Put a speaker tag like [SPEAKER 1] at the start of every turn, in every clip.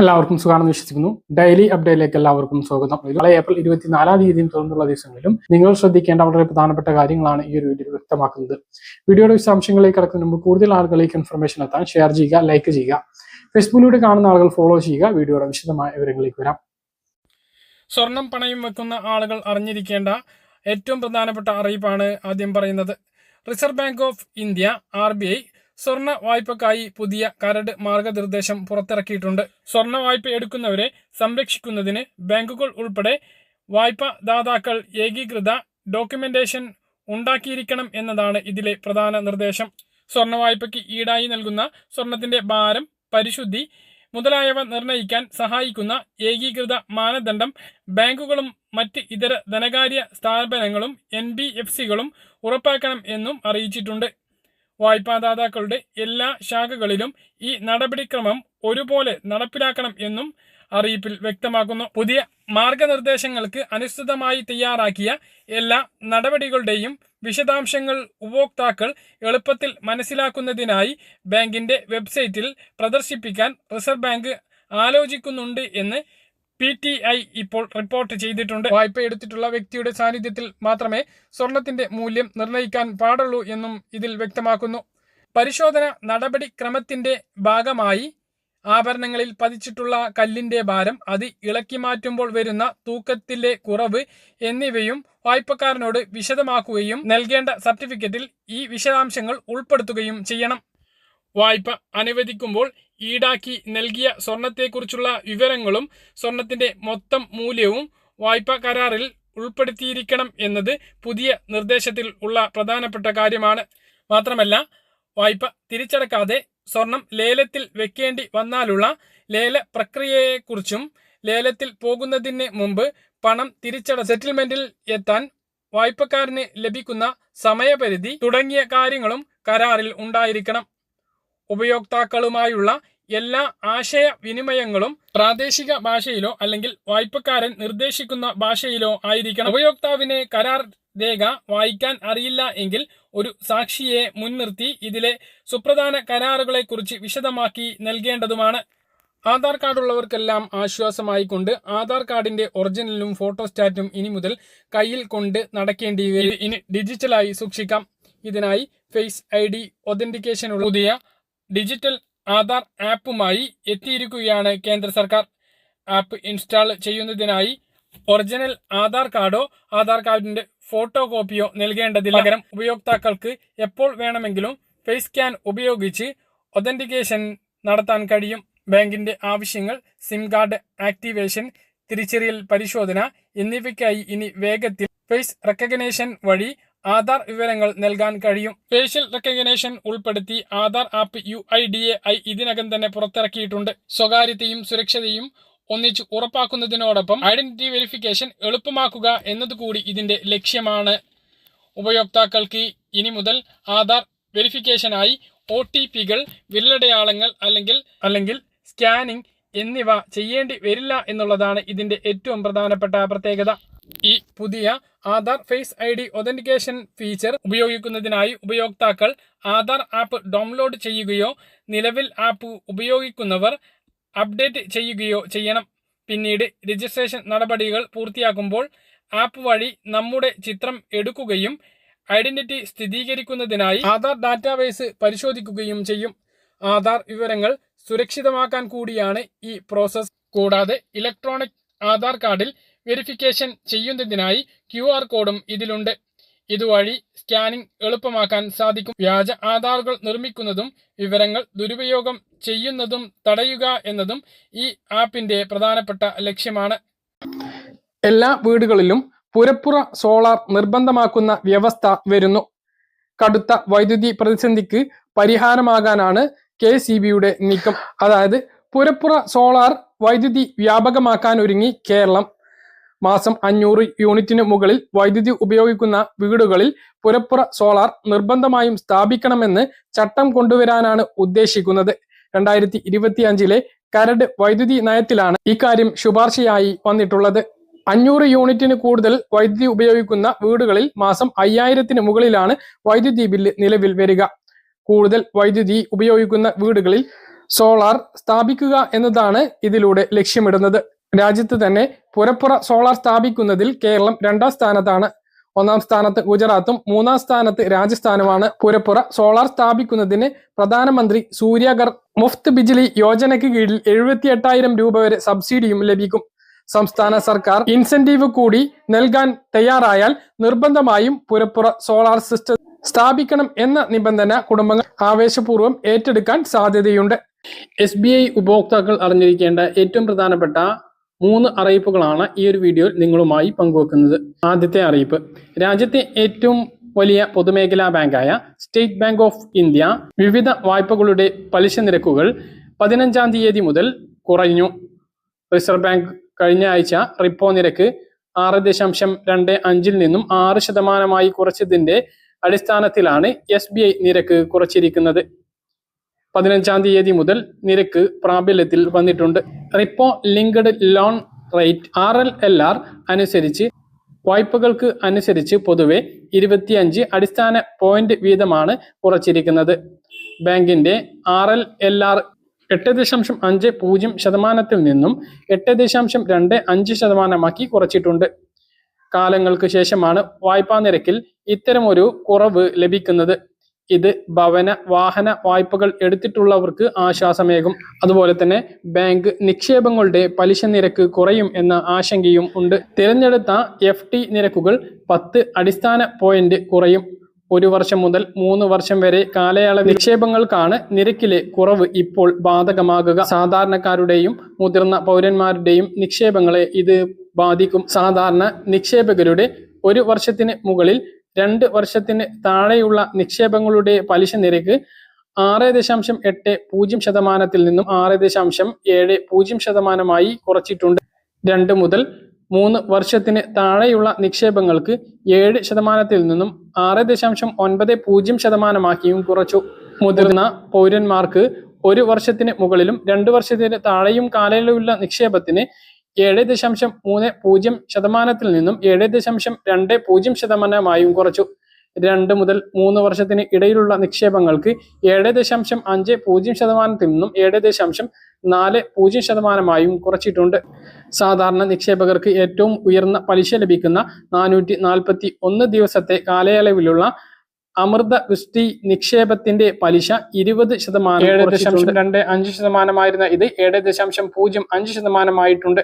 [SPEAKER 1] എല്ലാവർക്കും സുഖമാണെന്ന് വിശ്വസിക്കുന്നു. ഡെയിലി അപ്ഡേറ്റിലേക്ക് എല്ലാവർക്കും സ്വാഗതം. നാളെ ഏപ്രിൽ ഇരുപത്തിനാലാം തീയതിയും തുടർന്നുള്ള ദിവസങ്ങളിലും നിങ്ങൾ ശ്രദ്ധിക്കേണ്ട വളരെ പ്രധാനപ്പെട്ട കാര്യങ്ങളാണ് ഈ ഒരു വീഡിയോ വ്യക്തമാക്കുന്നത്. വീഡിയോയുടെ വിശദാംശങ്ങളിലേക്ക് കടക്കുന്നതിന് മുമ്പ് കൂടുതൽ ആളുകളിലേക്ക് ഇൻഫർമേഷൻ എത്താൻ ഷെയർ ചെയ്യുക ലൈക്ക് ചെയ്യുക. ഫേസ്ബുക്കിലൂടെ കാണുന്ന ആളുകൾ ഫോളോ ചെയ്യുക. വീഡിയോയുടെ വിശദമായ വിവരങ്ങളിലേക്ക് വരാം.
[SPEAKER 2] സ്വർണം പണയം വെക്കുന്ന ആളുകൾ അറിഞ്ഞിരിക്കേണ്ട ഏറ്റവും പ്രധാനപ്പെട്ട അറിയിപ്പാണ് ആദ്യം പറയുന്നത്. Reserve bank of India R B I സ്വർണ വായ്പക്കായി പുതിയ കരട് മാർഗനിർദ്ദേശം പുറത്തിറക്കിയിട്ടുണ്ട്. സ്വർണ വായ്പ എടുക്കുന്നവരെ സംരക്ഷിക്കുന്നതിന് ബാങ്കുകൾ ഉൾപ്പെടെ വായ്പദാതാക്കൾ ഏകീകൃത ഡോക്യുമെന്റേഷൻ ഉണ്ടാക്കിയിരിക്കണം എന്നതാണ് ഇതിലെ പ്രധാന നിർദ്ദേശം. സ്വർണ വായ്പയ്ക്ക് ഈടായി നൽകുന്ന സ്വർണത്തിന്റെ ഭാരം പരിശുദ്ധി മുതലായവ നിർണയിക്കാൻ സഹായിക്കുന്ന ഏകീകൃത മാനദണ്ഡം ബാങ്കുകളും മറ്റ് ഇതര ധനകാര്യ സ്ഥാപനങ്ങളും എൻ ബി എഫ് സികളും ഉറപ്പാക്കണം എന്നും അറിയിച്ചിട്ടുണ്ട്. വായ്പാദാതാക്കളുടെ എല്ലാ ശാഖകളിലും ഈ നടപടിക്രമം ഒരുപോലെ നടപ്പിലാക്കണം എന്നും അറിയിപ്പിൽ വ്യക്തമാക്കുന്നു. പുതിയ മാർഗനിർദ്ദേശങ്ങൾക്ക് അനുസൃതമായി തയ്യാറാക്കിയ എല്ലാ നടപടികളുടെയും വിശദാംശങ്ങൾ ഉപഭോക്താക്കൾ എളുപ്പത്തിൽ മനസ്സിലാക്കുന്നതിനായി ബാങ്കിന്റെ വെബ്സൈറ്റിൽ പ്രദർശിപ്പിക്കാൻ റിസർവ് ബാങ്ക് ആലോചിക്കുന്നുണ്ട് എന്ന് പി ടി ഐ ഇപ്പോൾ റിപ്പോർട്ട് ചെയ്തിട്ടുണ്ട്. വായ്പ എടുത്തിട്ടുള്ള വ്യക്തിയുടെ സാന്നിധ്യത്തിൽ മാത്രമേ സ്വർണത്തിന്റെ മൂല്യം നിർണയിക്കാൻ പാടുള്ളൂ എന്നും ഇതിൽ വ്യക്തമാക്കുന്നു. പരിശോധന നടപടിക്രമത്തിന്റെ ഭാഗമായി ആഭരണങ്ങളിൽ പതിച്ചിട്ടുള്ള കല്ലിന്റെ ഭാരം അത് ഇളക്കി മാറ്റുമ്പോൾ വരുന്ന തൂക്കത്തിലെ കുറവ് എന്നിവയും വായ്പക്കാരനോട് വിശദമാക്കുകയും നൽകേണ്ട സർട്ടിഫിക്കറ്റിൽ ഈ വിശദാംശങ്ങൾ ഉൾപ്പെടുത്തുകയും ചെയ്യണം. വായ്പ അനുവദിക്കുമ്പോൾ ഈടാക്കി നൽകിയ സ്വർണത്തെക്കുറിച്ചുള്ള വിവരങ്ങളും സ്വർണത്തിന്റെ മൊത്തം മൂല്യവും വായ്പ കരാറിൽ ഉൾപ്പെടുത്തിയിരിക്കണം എന്നത് പുതിയ നിർദ്ദേശത്തിൽ ഉള്ള പ്രധാനപ്പെട്ട കാര്യമാണ്. മാത്രമല്ല വായ്പ തിരിച്ചടക്കാതെ സ്വർണം ലേലത്തിൽ വെക്കേണ്ടി വന്നാലുള്ള ലേല പ്രക്രിയയെക്കുറിച്ചും ലേലത്തിൽ പോകുന്നതിന് മുമ്പ് പണം തിരിച്ചട സെറ്റിൽമെന്റിൽ എത്താൻ വായ്പക്കാരന് ലഭിക്കുന്ന സമയപരിധി തുടങ്ങിയ കാര്യങ്ങളും കരാറിൽ ഉണ്ടായിരിക്കണം. ഉപയോക്താക്കളുമായുള്ള എല്ലാ ആശയവിനിമയങ്ങളും പ്രാദേശിക ഭാഷയിലോ അല്ലെങ്കിൽ വായ്പക്കാരൻ നിർദ്ദേശിക്കുന്ന ഭാഷയിലോ ആയിരിക്കണം. ഉപയോക്താവിനെ കരാർ രേഖ വായിക്കാൻ അറിയില്ല എങ്കിൽ ഒരു സാക്ഷിയെ മുൻനിർത്തി ഇതിലെ സുപ്രധാന കരാറുകളെ കുറിച്ച് വിശദമാക്കി നൽകേണ്ടതുമാണ്. ആധാർ കാർഡുള്ളവർക്കെല്ലാം ആശ്വാസമായിക്കൊണ്ട് ആധാർ കാർഡിന്റെ ഒറിജിനലും ഫോട്ടോസ്റ്റാറ്റും ഇനി മുതൽ കയ്യിൽ കൊണ്ട് നടക്കേണ്ടി ഇനി ഡിജിറ്റലായി സൂക്ഷിക്കാം. ഇതിനായി ഫേസ് ഐ ഡി ഒതന്റിക്കേഷനുള്ള പുതിയ ഡിജിറ്റൽ ആധാർ ആപ്പുമായി എത്തിയിരിക്കുകയാണ് കേന്ദ്ര സർക്കാർ. ആപ്പ് ഇൻസ്റ്റാൾ ചെയ്യുന്നതിനായി ഒറിജിനൽ ആധാർ കാർഡോ ആധാർ കാർഡിന്റെ ഫോട്ടോ കോപ്പിയോ നൽകേണ്ടതില്ല. പകരം ഉപയോക്താക്കൾക്ക് എപ്പോൾ വേണമെങ്കിലും ഫേസ് സ്കാൻ ഉപയോഗിച്ച് ഒതന്റിക്കേഷൻ നടത്താൻ കഴിയും. ബാങ്കിന്റെ ആവശ്യങ്ങൾ സിം കാർഡ് ആക്ടിവേഷൻ തിരിച്ചറിയൽ പരിശോധന എന്നിവയ്ക്കായി ഇനി വേഗത്തിൽ ഫേസ് റെക്കഗ്നേഷൻ വഴി ആധാർ വിവരങ്ങൾ നൽകാൻ കഴിയും. ഫേഷ്യൽ റെക്കഗ്നേഷൻ ഉൾപ്പെടുത്തി Aadhaar app U I D A I ഇതിനകം തന്നെ പുറത്തിറക്കിയിട്ടുണ്ട്. സ്വകാര്യതയും സുരക്ഷതയും ഒന്നിച്ച് ഉറപ്പാക്കുന്നതിനോടൊപ്പം ഐഡന്റിറ്റി വെരിഫിക്കേഷൻ എളുപ്പമാക്കുക എന്നതുകൂടി ഇതിന്റെ ലക്ഷ്യമാണ്. ഉപയോക്താക്കൾക്ക് ഇനി മുതൽ ആധാർ വെരിഫിക്കേഷനായി ഒ ടി പികൾ വിരലടയാളങ്ങൾ അല്ലെങ്കിൽ അല്ലെങ്കിൽ സ്കാനിംഗ് എന്നിവ ചെയ്യേണ്ടി വരില്ല എന്നുള്ളതാണ് ഇതിന്റെ ഏറ്റവും പ്രധാനപ്പെട്ട പ്രത്യേകത. ഈ പുതിയ Aadhaar face I D authentication feature ഉപയോഗിക്കുന്നതിനായി ഉപയോക്താക്കൾ ആധാർ ആപ്പ് ഡൗൺലോഡ് ചെയ്യുകയോ നിലവിൽ ആപ്പ് ഉപയോഗിക്കുന്നവർ അപ്ഡേറ്റ് ചെയ്യുകയോ ചെയ്യണം. പിന്നീട് രജിസ്ട്രേഷൻ നടപടികൾ പൂർത്തിയാക്കുമ്പോൾ ആപ്പ് വഴി നമ്മുടെ ചിത്രം എടുക്കുകയും ഐഡന്റിറ്റി സ്ഥിരീകരിക്കുന്നതിനായി ആധാർ ഡാറ്റാബേസ് പരിശോധിക്കുകയും ചെയ്യും. ആധാർ വിവരങ്ങൾ സുരക്ഷിതമാക്കാൻ കൂടിയാണ് ഈ പ്രോസസ് കൂടാതെ ഇലക്ട്രോണിക് ആധാർ കാർഡിൽ വെരിഫിക്കേഷൻ ചെയ്യുന്നതിനായി ക്യു കോഡും ഇതിലുണ്ട്. ഇതുവഴി സ്കാനിംഗ് എളുപ്പമാക്കാൻ സാധിക്കും. വ്യാജ ആധാറുകൾ നിർമ്മിക്കുന്നതും വിവരങ്ങൾ ദുരുപയോഗം ചെയ്യുന്നതും തടയുക എന്നതും ഈ ആപ്പിന്റെ പ്രധാനപ്പെട്ട ലക്ഷ്യമാണ്.
[SPEAKER 1] എല്ലാ വീടുകളിലും പുരപ്പുറ സോളാർ നിർബന്ധമാക്കുന്ന വ്യവസ്ഥ വരുന്നു. കടുത്ത വൈദ്യുതി പ്രതിസന്ധിക്ക് പരിഹാരമാകാനാണ് കെ സി ബിയുടെ നീക്കം. അതായത് പുരപ്പുറ സോളാർ വൈദ്യുതി വ്യാപകമാക്കാൻ ഒരുങ്ങി കേരളം. മാസം അഞ്ഞൂറ് യൂണിറ്റിന് മുകളിൽ വൈദ്യുതി ഉപയോഗിക്കുന്ന വീടുകളിൽ പുരപ്പുറ സോളാർ നിർബന്ധമായും സ്ഥാപിക്കണമെന്ന് ചട്ടം കൊണ്ടുവരാനാണ് ഉദ്ദേശിക്കുന്നത്. രണ്ടായിരത്തി ഇരുപത്തി അഞ്ചിലെ കരട് വൈദ്യുതി നയത്തിലാണ് ഇക്കാര്യം ശുപാർശയായി വന്നിട്ടുള്ളത്. അഞ്ഞൂറ് യൂണിറ്റിന് കൂടുതൽ വൈദ്യുതി ഉപയോഗിക്കുന്ന വീടുകളിൽ മാസം അയ്യായിരത്തിന് മുകളിലാണ് വൈദ്യുതി ബില്ല് നിലവിൽ വരിക. കൂടുതൽ വൈദ്യുതി ഉപയോഗിക്കുന്ന വീടുകളിൽ
[SPEAKER 2] സോളാർ സ്ഥാപിക്കുക എന്നതാണ് ഇതിലൂടെ ലക്ഷ്യമിടുന്നത്. രാജ്യത്ത് തന്നെ പുരപ്പുറ സോളാർ സ്ഥാപിക്കുന്നതിൽ കേരളം രണ്ടാം സ്ഥാനത്താണ്. ഒന്നാം സ്ഥാനത്ത് ഗുജറാത്തും മൂന്നാം സ്ഥാനത്ത് രാജസ്ഥാനുമാണ്. പുരപ്പുറ സോളാർ സ്ഥാപിക്കുന്നതിന് പ്രധാനമന്ത്രി സൂര്യഗർ മുഫ്ത് ബിജ്ലി യോജനയ്ക്ക് കീഴിൽ എഴുപത്തി എട്ടായിരം രൂപ വരെ സബ്സിഡിയും ലഭിക്കും. സംസ്ഥാന സർക്കാർ ഇൻസെന്റീവ് കൂടി നൽകാൻ തയ്യാറായാൽ നിർബന്ധമായും പുരപ്പുറ സോളാർ സിസ്റ്റം സ്ഥാപിക്കണം എന്ന നിബന്ധന കുടുംബങ്ങൾ ആവേശപൂർവം ഏറ്റെടുക്കാൻ സാധ്യതയുണ്ട്. എസ് ബി ഐ ഉപഭോക്താക്കൾ അറിഞ്ഞിരിക്കേണ്ട ഏറ്റവും പ്രധാനപ്പെട്ട മൂന്ന് അറിയിപ്പുകളാണ് ഈ ഒരു വീഡിയോയിൽ നിങ്ങളുമായി പങ്കുവെക്കുന്നത്. ആദ്യത്തെ അറിയിപ്പ്. രാജ്യത്തെ ഏറ്റവും വലിയ പൊതുമേഖലാ ബാങ്കായ സ്റ്റേറ്റ് ബാങ്ക് ഓഫ് ഇന്ത്യ വിവിധ വായ്പകളുടെ പലിശ നിരക്കുകൾ പതിനഞ്ചാം തീയതി മുതൽ കുറഞ്ഞു. റിസർവ് ബാങ്ക് കഴിഞ്ഞ ആഴ്ച റിപ്പോ നിരക്ക് ആറ് ദശാംശം രണ്ട് അഞ്ചിൽ നിന്നും ആറ് ശതമാനമായി കുറച്ചതിന്റെ അടിസ്ഥാനത്തിലാണ് എസ് നിരക്ക് കുറച്ചിരിക്കുന്നത്. പതിനഞ്ചാം തീയതി മുതൽ നിരക്ക് പ്രാബല്യത്തിൽ വന്നിട്ടുണ്ട്. Repo linked loan rate R L L R അനുസരിച്ച് വായ്പകൾക്ക് അനുസരിച്ച് പൊതുവെ ഇരുപത്തിയഞ്ച് അടിസ്ഥാന പോയിന്റ് വീതമാണ് കുറച്ചിരിക്കുന്നത്. ബാങ്കിന്റെ ആർ എൽ എൽ ആർ എട്ട് ദശാംശം അഞ്ച് പൂജ്യം ശതമാനത്തിൽ നിന്നും എട്ട് ദശാംശം രണ്ട് അഞ്ച് ശതമാനമാക്കി കുറച്ചിട്ടുണ്ട്. കാലങ്ങൾക്ക് ശേഷമാണ് വായ്പാ നിരക്കിൽ ഇത്തരമൊരു കുറവ് ലഭിക്കുന്നത്. ഇത് ഭവന വാഹന വായ്പകൾ എടുത്തിട്ടുള്ളവർക്ക് ആശ്വാസമേകും. അതുപോലെ തന്നെ ബാങ്ക് നിക്ഷേപങ്ങളുടെ പലിശ നിരക്ക് കുറയും എന്ന ആശങ്കയും ഉണ്ട്. തിരഞ്ഞെടുത്ത എഫ് നിരക്കുകൾ പത്ത് അടിസ്ഥാന പോയിന്റ് കുറയും. ഒരു വർഷം മുതൽ മൂന്ന് വർഷം വരെ കാലയളവ് നിക്ഷേപങ്ങൾക്കാണ് നിരക്കിലെ കുറവ് ഇപ്പോൾ ബാധകമാകുക. സാധാരണക്കാരുടെയും മുതിർന്ന പൗരന്മാരുടെയും നിക്ഷേപങ്ങളെ ഇത് ബാധിക്കും. സാധാരണ നിക്ഷേപകരുടെ ഒരു വർഷത്തിന് മുകളിൽ രണ്ട് വർഷത്തിന് താഴെയുള്ള നിക്ഷേപങ്ങളുടെ പലിശ നിരക്ക് ആറ് ദശാംശം എട്ട് പൂജ്യം ശതമാനത്തിൽ നിന്നും ആറ് ദശാംശം ഏഴ് പൂജ്യം ശതമാനമായി കുറച്ചിട്ടുണ്ട്. രണ്ട് മുതൽ മൂന്ന് വർഷത്തിന് താഴെയുള്ള നിക്ഷേപങ്ങൾക്ക് ഏഴ് ശതമാനത്തിൽ നിന്നും ആറ് ദശാംശം ഒൻപത് പൂജ്യം ശതമാനമാക്കിയും കുറച്ചു. മുതിർന്ന പൗരന്മാർക്ക് ഒരു വർഷത്തിന് മുകളിലും രണ്ട് വർഷത്തിന് താഴെയും കാലയളവുള്ള നിക്ഷേപത്തിന് ഏഴ് ദശാംശം മൂന്ന് പൂജ്യം ശതമാനത്തിൽ നിന്നും ഏഴ് ദശാംശം രണ്ട് പൂജ്യം ശതമാനമായും കുറച്ചു. രണ്ട് മുതൽ മൂന്ന് വർഷത്തിന് ഇടയിലുള്ള നിക്ഷേപങ്ങൾക്ക് ഏഴ് ദശാംശം അഞ്ച് പൂജ്യം ശതമാനത്തിൽ നിന്നും ഏഴ് ദശാംശം നാല് പൂജ്യം ശതമാനമായും കുറച്ചിട്ടുണ്ട്. സാധാരണ നിക്ഷേപകർക്ക് ഏറ്റവും ഉയർന്ന പലിശ ലഭിക്കുന്ന നാനൂറ്റി നാൽപ്പത്തി ഒന്ന് ദിവസത്തെ കാലയളവിലുള്ള അമൃത വൃഷ്ടി നിക്ഷേപത്തിന്റെ പലിശ ഇരുപത് ശതമാനം ഏഴ് ദശാംശം രണ്ട് അഞ്ച് ശതമാനമായിരുന്ന ഇത് ഏഴ് ദശാംശം പൂജ്യം അഞ്ച് ശതമാനമായിട്ടുണ്ട്.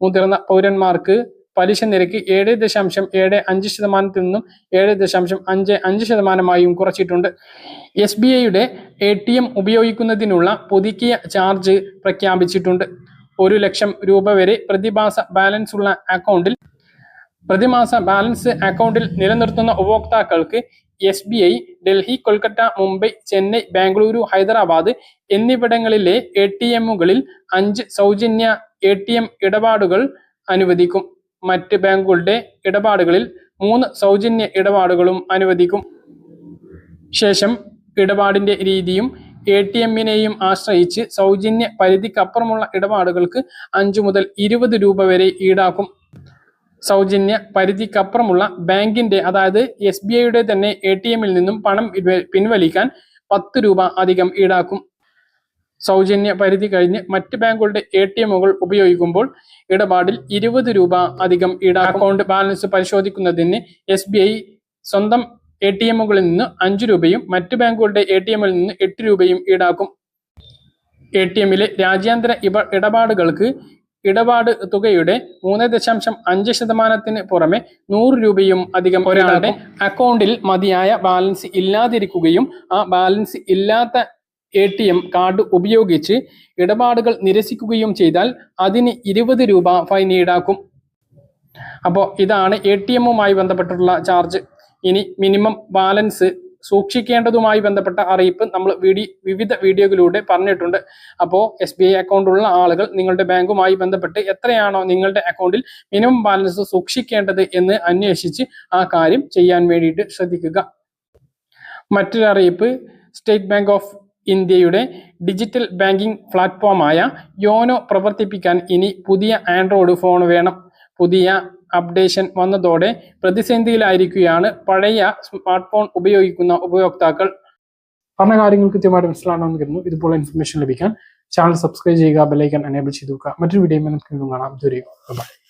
[SPEAKER 2] മുതിർന്ന പൗരന്മാർക്ക് പലിശ നിരക്ക് ഏഴ് ദശാംശം ഏഴ് അഞ്ച് ശതമാനത്തിൽ നിന്നും ഏഴ് ദശാംശം അഞ്ച് അഞ്ച് ശതമാനമായും കുറച്ചിട്ടുണ്ട്. എസ് ബി ഐയുടെ എ ടി എം ഉപയോഗിക്കുന്നതിനുള്ള പുതുക്കിയ ചാർജ് പ്രഖ്യാപിച്ചിട്ടുണ്ട്. ഒരു ലക്ഷം രൂപ വരെ പ്രതിമാസ ബാലൻസ് ഉള്ള അക്കൗണ്ടിൽ പ്രതിമാസ ബാലൻസ് അക്കൗണ്ടിൽ നിലനിർത്തുന്ന ഉപഭോക്താക്കൾക്ക് S B I Delhi Kolkata Mumbai Chennai Bengaluru Hyderabad എന്നിവിടങ്ങളിലെ എ ടി എമ്മുകളിൽ അഞ്ച് സൗജന്യ എ ടി എം ഇടപാടുകൾ അനുവദിക്കും. മറ്റ് ബാങ്കുകളുടെ ഇടപാടുകളിൽ മൂന്ന് സൗജന്യ ഇടപാടുകളും അനുവദിക്കും. ശേഷം ഇടപാടിന്റെ രീതിയും എ ടി എമ്മിനെയും ആശ്രയിച്ച് സൗജന്യ പരിധിക്കപ്പുറമുള്ള ഇടപാടുകൾക്ക് അഞ്ചു മുതൽ ഇരുപത് രൂപ വരെ ഈടാക്കും. സൗജന്യ പരിധിക്കപ്പുറമുള്ള ബാങ്കിന്റെ അതായത് എസ് ബി ഐയുടെ തന്നെ എ ടി എമ്മിൽ നിന്നും പണം പിൻവലിക്കാൻ പത്ത് രൂപ അധികം ഈടാക്കും. സൗജന്യ പരിധി കഴിഞ്ഞ് മറ്റ് ബാങ്കുകളുടെ എ ടി എമ്മുകൾ ഉപയോഗിക്കുമ്പോൾ ഇടപാടിൽ ഇരുപത് രൂപ അധികം ഈടാക്കും. അക്കൗണ്ട് ബാലൻസ് പരിശോധിക്കുന്നതിന് എസ് ബി ഐ സ്വന്തം എ ടി എമ്മുകളിൽ നിന്ന് അഞ്ച് രൂപയും മറ്റ് ബാങ്കുകളുടെ എ ടി എമ്മിൽ നിന്ന് എട്ട് രൂപയും ഈടാക്കും. എ ടി എമ്മിലെ രാജ്യാന്തര ഇടപാടുകൾക്ക് ഇടപാട് തുകയുടെ മൂന്ന് ദശാംശം അഞ്ച് ശതമാനത്തിന് പുറമെ നൂറ് രൂപയും അധികം ഒരാളുടെ അക്കൗണ്ടിൽ മതിയായ ബാലൻസ് ഇല്ലാതിരിക്കുകയും ആ ബാലൻസ് ഇല്ലാത്ത എ ടി എം കാർഡ് ഉപയോഗിച്ച് ഇടപാടുകൾ നിരസിക്കുകയും ചെയ്താൽ അതിന് ഇരുപത് രൂപ ഫൈൻ ഈടാക്കും. അപ്പോൾ ഇതാണ് എ ടി എമ്മുമായി ബന്ധപ്പെട്ടിട്ടുള്ള ചാർജ് ഇനി മിനിമം ബാലൻസ് സൂക്ഷിക്കേണ്ടതുമായി ബന്ധപ്പെട്ട അറിയിപ്പ് നമ്മൾ വീഡിയോ വിവിധ വീഡിയോകളിലൂടെ പറഞ്ഞിട്ടുണ്ട്. അപ്പോൾ എസ് ബി ഐ അക്കൗണ്ട് ഉള്ള ആളുകൾ നിങ്ങളുടെ ബാങ്കുമായി ബന്ധപ്പെട്ട് എത്രയാണോ നിങ്ങളുടെ അക്കൗണ്ടിൽ മിനിമം ബാലൻസ് സൂക്ഷിക്കേണ്ടത് എന്ന് അന്വേഷിച്ച് ആ കാര്യം ചെയ്യാൻ വേണ്ടിയിട്ട് ശ്രദ്ധിക്കുക. മറ്റൊരു അറിയിപ്പ് സ്റ്റേറ്റ് ബാങ്ക് ഓഫ് ഇന്ത്യയുടെ ഡിജിറ്റൽ ബാങ്കിംഗ് പ്ലാറ്റ്ഫോമായ യോനോ പ്രവർത്തിപ്പിക്കാൻ ഇനി പുതിയ ആൻഡ്രോയിഡ് ഫോൺ വേണം. പുതിയ അപ്ഡേഷൻ വന്നതോടെ പ്രതിസന്ധിയിലായിരിക്കുകയാണ് പഴയ സ്മാർട്ട് ഫോൺ ഉപയോഗിക്കുന്ന ഉപയോക്താക്കൾ. പറഞ്ഞ കാര്യങ്ങൾ കൃത്യമായിട്ട് മനസ്സിലാണെന്ന് കരുതുന്നു. ഇതുപോലെ ഇൻഫർമേഷൻ ലഭിക്കാൻ ചാനൽ സബ്സ്ക്രൈബ് ചെയ്യുക ബെലൈക്കൻ എനേബിൾ ചെയ്തു വെക്കുക മറ്റൊരു വീഡിയോ നമുക്ക് കാണാം. ദൂരെയും ബൈ